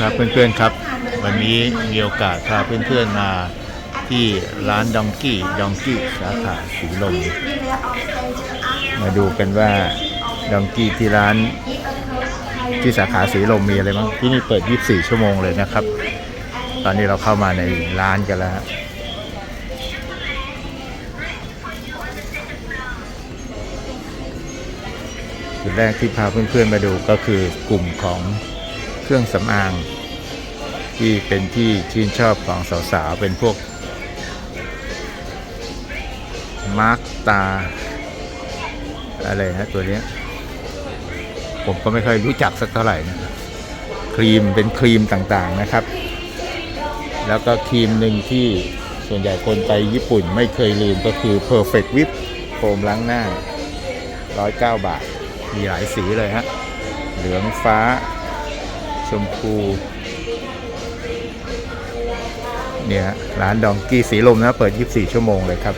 ครับเพื่อนๆครับ วันนี้มีโอกาสพาเพื่อนๆมาที่ร้านดองกี้ดองกี้สาขาสีลม มาดูกันว่าดองกี้ที่ร้านที่สาขาสีลมมีอะไรบ้างที่นี่เปิด 24 ชั่วโมงเลยนะครับ ตอนนี้เราเข้ามาในร้านกันแล้วจุดแรกที่พาเพื่อนๆมาดูก็คือกลุ่มของ เครื่องสำอาง ที่เป็นที่ชื่นชอบของสาวๆ เป็นพวก มาร์กตา อะไรฮะตัวนี้ ผมก็ไม่ค่อยรู้จักสักเท่าไหร่นะครีมเป็นครีมต่างๆนะครับ แล้วก็ครีมหนึ่งที่ส่วนใหญ่คนไปญี่ปุ่นไม่เคยลืมก็คือ Perfect Whip โฟมล้างหน้า 109 บาท มีหลายสีเลยฮะ เหลืองฟ้า ชมพูเนี่ยร้านดองกี้สีลมนะเปิด 24 ชั่วโมงเลยครับ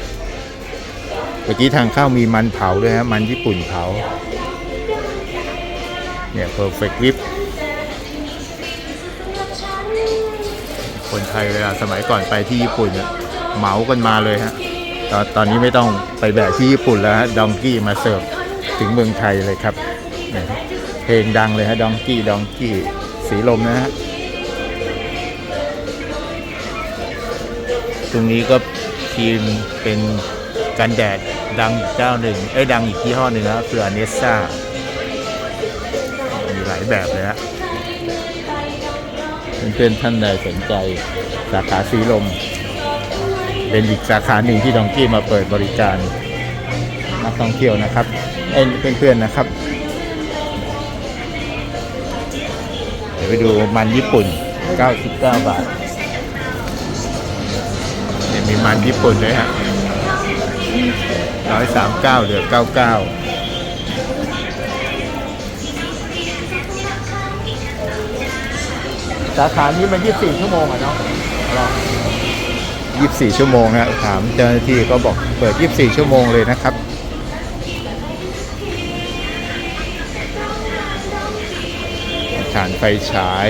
เมื่อกี้ทางเข้ามีมันเผาด้วยฮะมันญี่ปุ่นเผาเนี่ย Perfect Whip คนไทยเวลาสมัยก่อนไปที่ญี่ปุ่นเนี่ยเหมากันมาเลยฮะตอนตอนนี้ไม่ต้องไปแบกที่ญี่ปุ่นแล้วฮะดองกี้มาเสิร์ฟถึงเมืองไทยเลยครับเนี่ยเพลงดังเลยฮะดองกี้ดองกี้ สีลมนะฮะ ตรงนี้ก็ทีมเป็นกันแดดดังอีกเจ้าหนึ่ง เอ้ยดังอีกยี่ห้อหนึ่งนะครับคืออเนซ่า มีหลายแบบเลยฮะเพื่อนๆท่านใดสนใจสาขาสีลม เป็นอีกสาขาหนึ่งที่ดองกี้มาเปิดบริการนักท่องเที่ยวนะครับเอ้ยเพื่อนๆนะครับ ไปดูมันญี่ปุ่น 99 บาทเนี่ยมีมันญี่ปุ่นด้วยฮะ139เหลือ99สาขานี้มัน24ชั่วโมงอะเนาะ24ชั่วโมงฮะถามเจ้าหน้าที่ก็บอกเปิด24ชั่วโมงเลยนะครับ ฐานไฟฉาย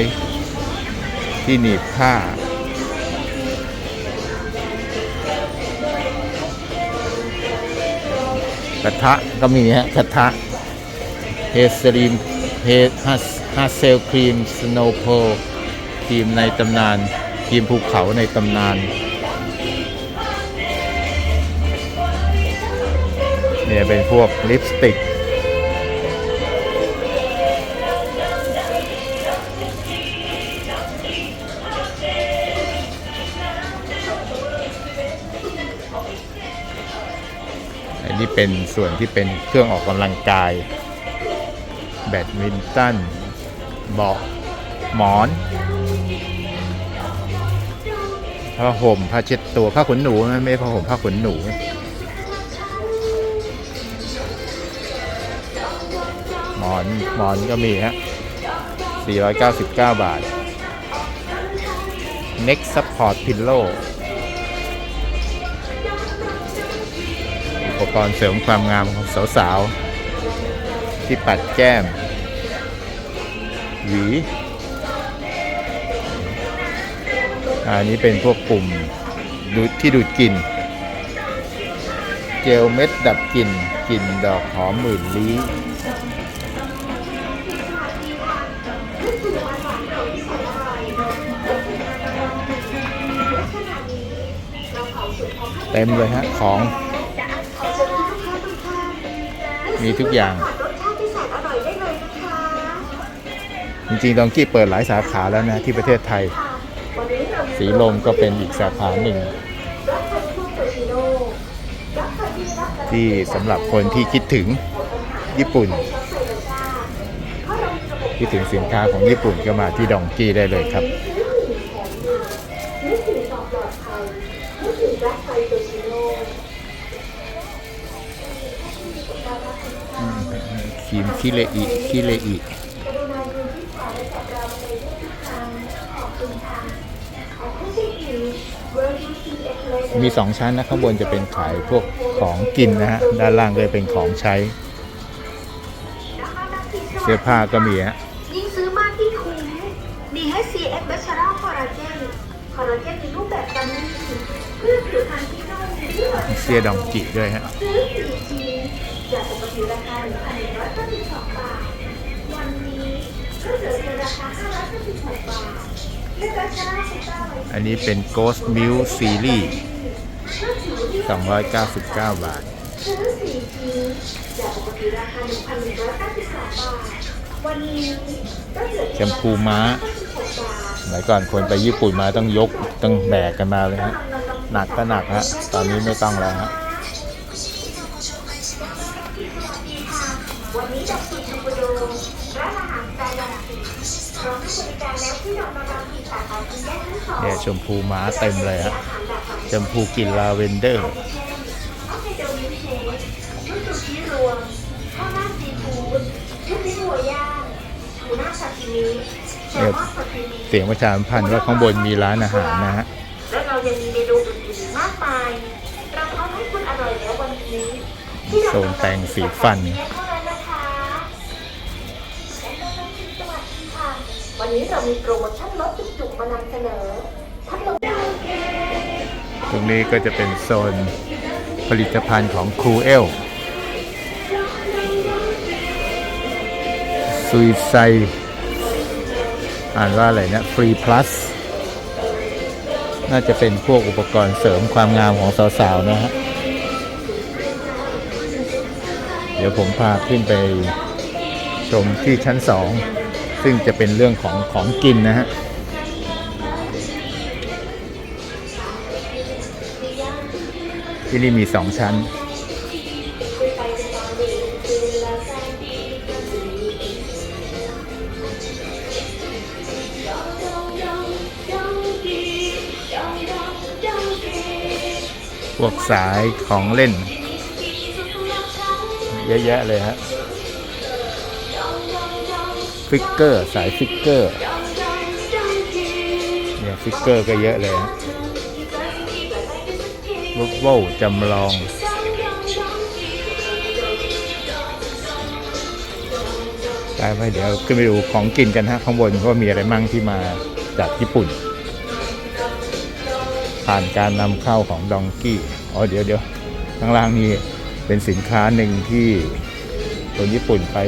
ที่หนีบผ้า กระทะก็มีฮะกระทะเฮสรีมเฮฮัสฮัสเซลครีมสโนโพครีมในตำนานครีมภูเขาในตำนานเนี่ยเป็นพวกลิปสติก อันนี้เป็นส่วนที่เป็นเครื่องออกกำลังกาย แบดมินตันเบาะหมอนผ้าห่มผ้าเช็ดตัวผ้าขนหนูไม่ผ้าห่มผ้าขนหนูหมอนหมอนก็มีฮะ 499 บาท Neck Support Pillow ปกรณ์เสริมความงามของสาวๆ ที่ปัดแก้ม หวี อันนี้เป็นพวกปุ่มดูดที่ดูดกลิ่น เจลเม็ดดับกลิ่นกลิ่นดอกหอมหมื่นลี้เต็มเลยฮะของ มีทุกอย่าง จริงๆดองกี้เปิดหลายสาขาแล้วนะที่ประเทศไทย สีลมก็เป็นอีกสาขาหนึ่ง ที่สำหรับคนที่คิดถึงญี่ปุ่น คิดถึงสินค้าของญี่ปุ่นก็มาที่ดองกี้ได้เลยครับ คิเลอิคิเลอิมีสองชั้นนะข้างบนจะเป็นขายพวกของกินนะฮะ ด้านล่างก็จะเป็นของใช้ เสื้อผ้าก็มีฮะยิ่งซื้อมากยิ่งคุ้มมีให้คอลลาเจนในรูปแบบกันนี้เพื่อผิวพรรณที่นุ่มที่บริเซียดองจิด้วยฮะซื้อสี่ชิ้นจากปกติราคา1,192 อันนี้เป็น Ghost Milk Series 299 บาทซื้อสี่ชิ้นจากปกติราบาทเหลือแชมพูม้า96บาทสมัยก่อนคนไปญี่ปุ่นมาต้องยก ต้องแบกกันมาเลยฮะ หนักก็หนักฮะ ตอนนี้ไม่ต้องแล้วฮะ เนี่ยชมพูม้าเต็มเลยฮะชมพูกลิ่นลาเวนเดอร์ฮอกไกโดมิลค์เชคชุดซูชิรวมข้าวหน้าซีฟู้ดชุดลิ้นวัวย่างทูน่าซาชิมิแซลมอนซาชิมิเสียงประชาสัมพันธ์ว่าข้างบนมีร้านอาหารนะฮะและเรายังมีเมนูอื่นๆมากมายเราพร้อมให้คุณอร่อยแล้ววันนี้ที่ดอกโซนแต่งสีฟัน นี้เรามีโปรโมชั่นลดจุกๆมานำเสนอพัดลมตรงนี้ก็จะเป็นโซนผลิตภัณฑ์ของครูเอลซุยไซอ่านว่าอะไรนะฟรีพลัสน่าจะเป็นพวกอุปกรณ์เสริมความงามของสาวๆนะฮะ เดี๋ยวผมพาขึ้นไปชมที่ชั้นสอง ซึ่งจะเป็นเรื่องของของกินนะฮะที่นี่มีสองชั้น พวกสายของเล่น เยอะแยะเลยฮะ ฟิกเกอร์สายฟิกเกอร์เนี่ยฟิกเกอร์ก็เยอะเลยฮะรูปโว้จำลองได้ไหมเดี๋ยวขึ้นไปดูของกินกันฮะข้างบนว่ามีอะไรมั่งที่มาจากญี่ปุ่น ผ่านการนำเข้าของดองกี้อ๋อเดี๋ยวเดี๋ยวข้างล่างนี่เป็นสินค้าหนึ่งที่คนญี่ปุ่นไป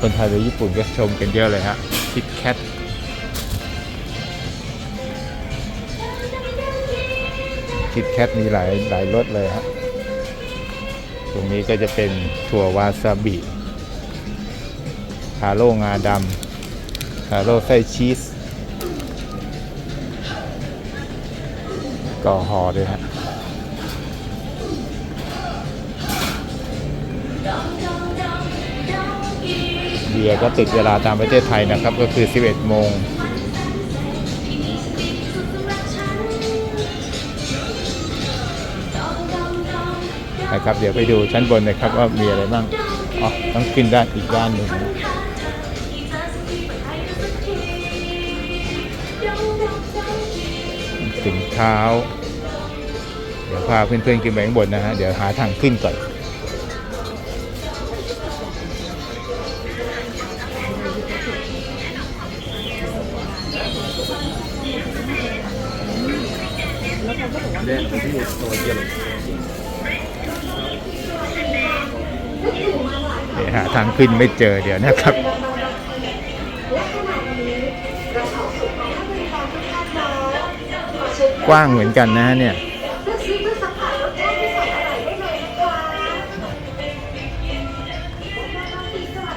คนไทยไปญี่ปุ่นก็ชมกันเยอะเลยฮะคิดแคทคิดแคทมีหลายหลายรสเลยฮะตรงนี้ก็จะเป็นถั่ววาซาบิคาโร่งาดำคาโร่ไส้ชีสก็ห่อด้วยฮะ เบียก็ติดเวลาตามประเทศไทยนะครับ ก็คือ 11 โมงนะครับเดี๋ยวไปดูชั้นบนนะครับว่ามีอะไรบ้างอ๋อต้องขึ้นด้านอีกด้านหนึ่งถึงเท้า เดี๋ยวพาเพื่อนๆขึ้นไปข้างบนนะฮะ เดี๋ยวหาทางขึ้นก่อน เดี๋ยวหาทางขึ้นไม่เจอเดี๋ยวนะครับกว้างเหมือนกันนะฮะเนี่ย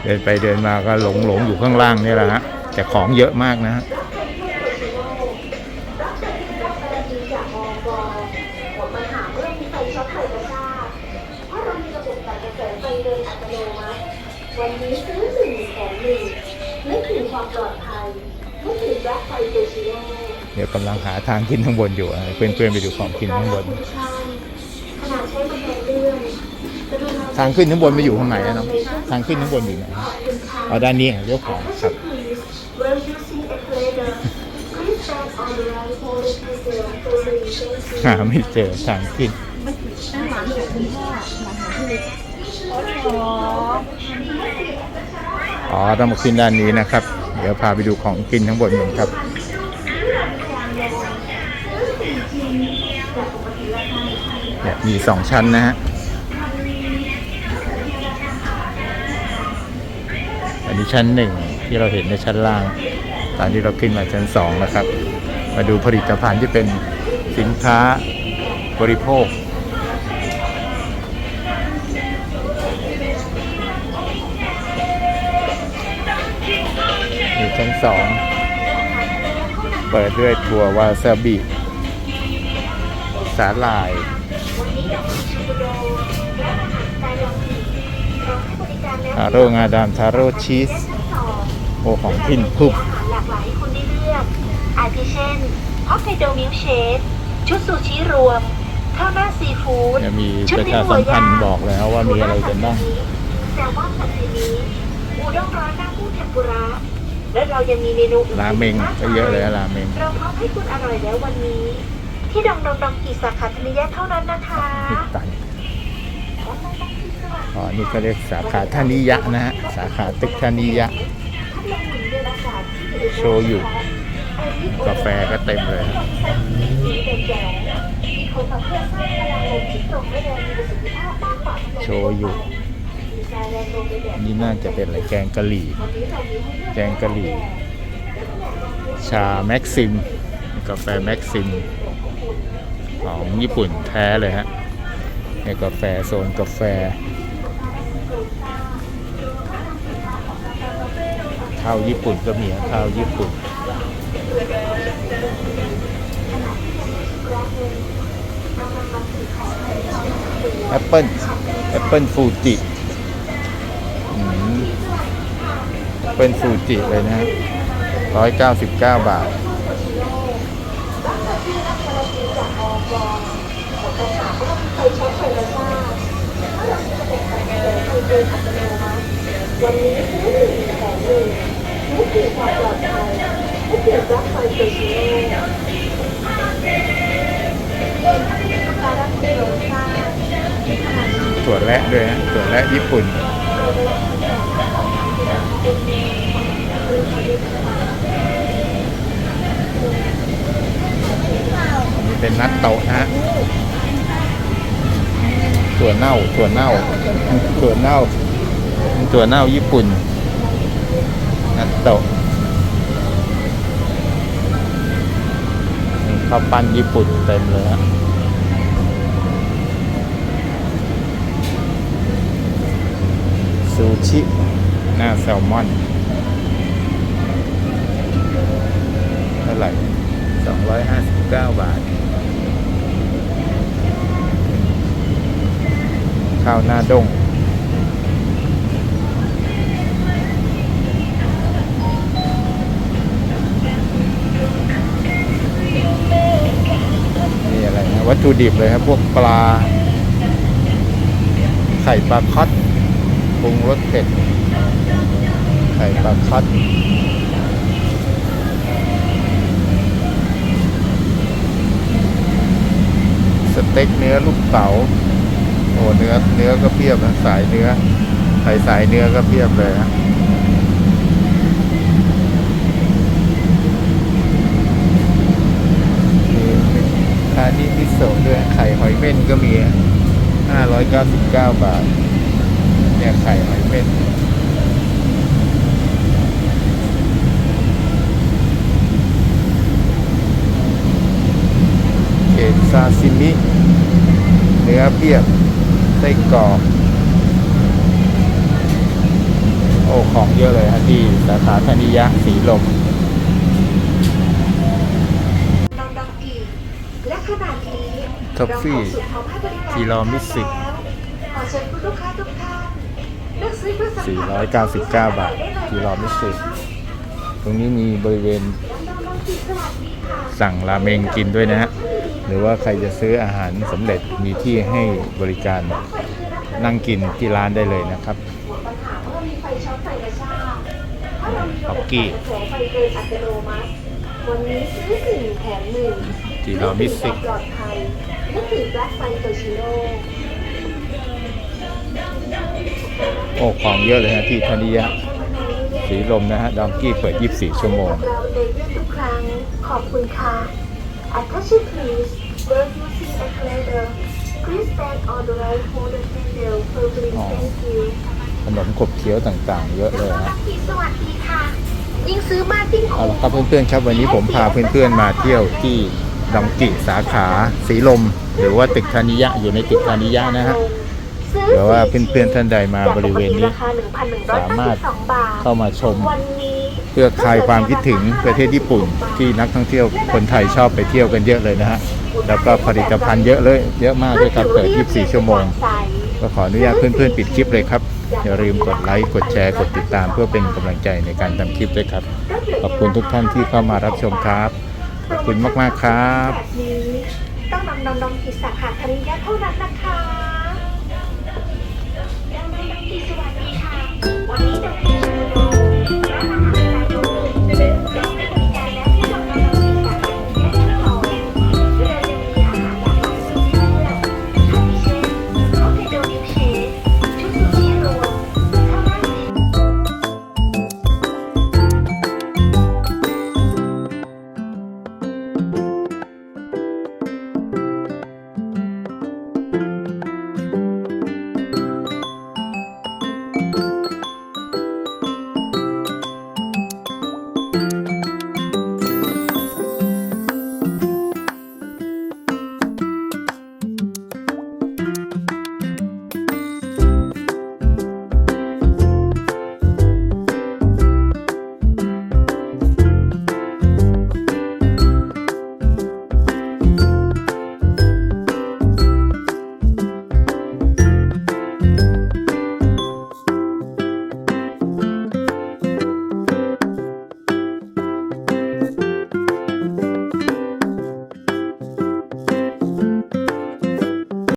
เดินไปเดินมาก็หลงหลงอยู่ข้างล่างนี่แหละฮะแต่ของเยอะมากนะฮะ เดี๋ยวกำลังหาทางขึ้นข้างบนอยู่อะเพื่อนๆไปดูของกินข้างบนขนาดใช้บันไดเลื่อนกรุณทางขึ้นข้างบนไปอยู่ข้างไหนอะน้องทางขึ้นข้างบนอยู่ไหนขอบคุณค่ะเอาด้านนี้เลี้ยวขวาครับ When using escalator, please stand on the right holding the facility. หาไม่เจอทางขึ้นนั่นหลานของคุณพ่อหลานของพี่เล็กอ๋ออ๋อต้องมาขึ้นด้านนี้นะครับ เดี๋ยวพาไปดูของกินข้างบนกันครับ เนี่ยมีสองชั้นนะฮะ อันนี้ชั้นหนึ่งที่เราเห็นในชั้นล่าง ตอนที่เราขึ้นมาชั้นสองนะครับ มาดูผลิตภัณฑ์ที่เป็นสินค้าบริโภคอยู่ชั้นสองเปิดด้วยถั่ววาซาบิ สาหร่าย ทาโร่งาดำทาโร่ชีสชั้นสองโอของพินพุบอาหารหลากหลายให้คุณได้เลือกอาทิเช่นฮอกไกโดมิลค์เชคชุดซูชิรวมข้าวหน้าซีฟู้ดจะมีชุดประชาสัมพันธ์บอกแล้วว่ามีอะไรกันบ้างแซลมอนซาซิมิอูด้งร้อนหน้าหมูเทมปุระและเรายังมีเมนูอื่นๆราเมงก็เยอะเลยอะราเมงเราพร้อมให้คุณอร่อยแล้ววันนี้ ที่ดองดองดองกีสาขาธนิยะเท่านั้นนะคะตัน อ๋อ นี่ก็เรียกสาขาธนิยะนะฮะ สาขาตึกธนิยะ โชยุกาแฟก็เต็มเลยโชยุนี่น่าจะเป็นอะไรแกงกะหรี่ แกงกะหรี่ ชาแม็กซิม กาแฟแม็กซิม ของญี่ปุ่นแท้เลยฮะในกาแฟโซนกาแฟ ข้าวญี่ปุ่นก็มีข้าวญี่ปุ่น แอปเปิลแอปเปิลฟูจิแอปเปิลฟูจิเลยนะร้อยเก้าสิบเก้าบาทวันนี้ซื้อหนึ่งแถมหนึ่ง รู้สึกความปลอดภัยรู้สึกรักไฟเซอร์ชิโน่การักเดโรซ่าถั่วแระด้วยฮะถั่วแระญี่ปุ่นนี่เป็นนัตโตะนะฮะถั่วเน่าถั่วเน่าถั่วเน่าถั่วเน่าญี่ปุ่น นัตโตะข้าวปั้นญี่ปุ่นเต็มเลยฮะซูชิ หน้าแซลมอนเท่าไหร่259 บาท ข้าวหน้าด้ง ถุดิบเลยครับ พวกปลา ไข่ปลาคอตปรุงรสเผ็ด ไข่ปลาคัดสเต็กเนื้อลูกเต๋าโอ้เนื้อเนื้อก็เพียบนะสายเนื้อใส่สายเนื้อก็เพียบเลยฮะมีคานิมิโซะด้วยไข่หอยเม่น ก็มีห้าร้อยเก้าสิบเก้าบาท เนี่ยไข่หอยเม่นเอ็นซาซิมิ เนื้อเพียบไส้กรอกโอ้ ของเยอะเลยฮะที่สาขาธนิยะสีลม ดองดองกีและขนาดนี้ ท็อฟฟี่เราขอสุดพร้อมให้บริการทีรอมิสิกแล้วขอเก้าทุกท่านเลือกซื้อเพื่อสัมผัส499 บาททีรอมิสิกตรงนี้มีบริเวณสั่งราเมงกินด้วยนะฮะ หรือว่าใครจะซื้ออาหารสำเร็จมีที่ให้บริการนั่งกินที่ร้านได้เลยนะครับฮอกกี้วันนี้ซื้อหนึ่งแถมหนึ่งทีรอมิสิปลอดภัย กถึงแบล็คไฟเตอร์ชิโน่โอ้ของเยอะเลยฮะที่ธนิยะสีลมนะฮะดองกี้เปิด 24 ชั่วโมงกับเราในเรื่องทุกครั้ง ขอบคุณค่ะ Attach please Will you see a calendar? Please stand on the right for the signal. Please thank you. ขนมขบเคี้ยวต่างๆ เยอะเลยน้องฮะรักพี่สวัสดีค่ะ ยิ่งซื้อมากยิ่งเอาละครับเพื่อนๆครับวันนี้ผมพาเพื่อนๆมาเที่ยวที่ ดองกิสาขาสีลม หรือว่าตึกธานิยะอยู่ในตึกธานิยะนะฮะเดี๋ยวว่าเพื่อนๆท่านใดมาบริเวณนี้สามารถเข้ามาชม เพื่อคลายความคิดถึงประเทศญี่ปุ่น ที่นักท่องเที่ยวคนไทยชอบไปเที่ยวกันเยอะเลยนะฮะแล้วก็ผลิตภัณฑ์เยอะเลย เยอะมากด้วยครับเปิด 24 ชั่วโมง ก็ขออนุญาตเพื่อนๆปิดคลิปเลยครับ อย่าลืมกดไลค์ กดแชร์ กดติดตามเพื่อเป็นกำลังใจในการทำคลิปด้วยครับ ขอบคุณทุกท่านที่เข้ามารับชมครับ ขอบคุณมาก ๆ ครับ แบบนี้ต้องนำนำนำกิจสาขาธนิยะเท่านั้นนะคะนำนมกิจสวัสดีค่ะ วันนี้จะมี